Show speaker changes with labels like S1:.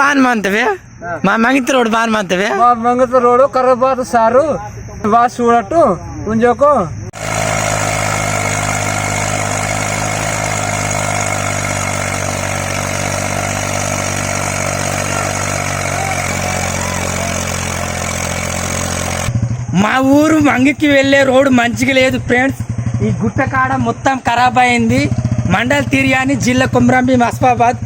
S1: ಬಾನ್ ಮಾಡ್ತೇವೆ మా మంగిత రోడ్ బాన్ మంతవే?
S2: మా మంగత రోడ్ కర్రబాత సారు బాగా చూడట్టు ఉంజోకు.
S1: మా ఊరు మంగికి వెళ్ళే రోడ్డు మంచిగా లేదు ఫ్రెండ్స్. ఈ గుట్ట కాడ మొత్తం ఖరాబ్ అయింది. మండల్ తిరియాని జిల్లా కుమ్రంభీం మస్ఫాబాద్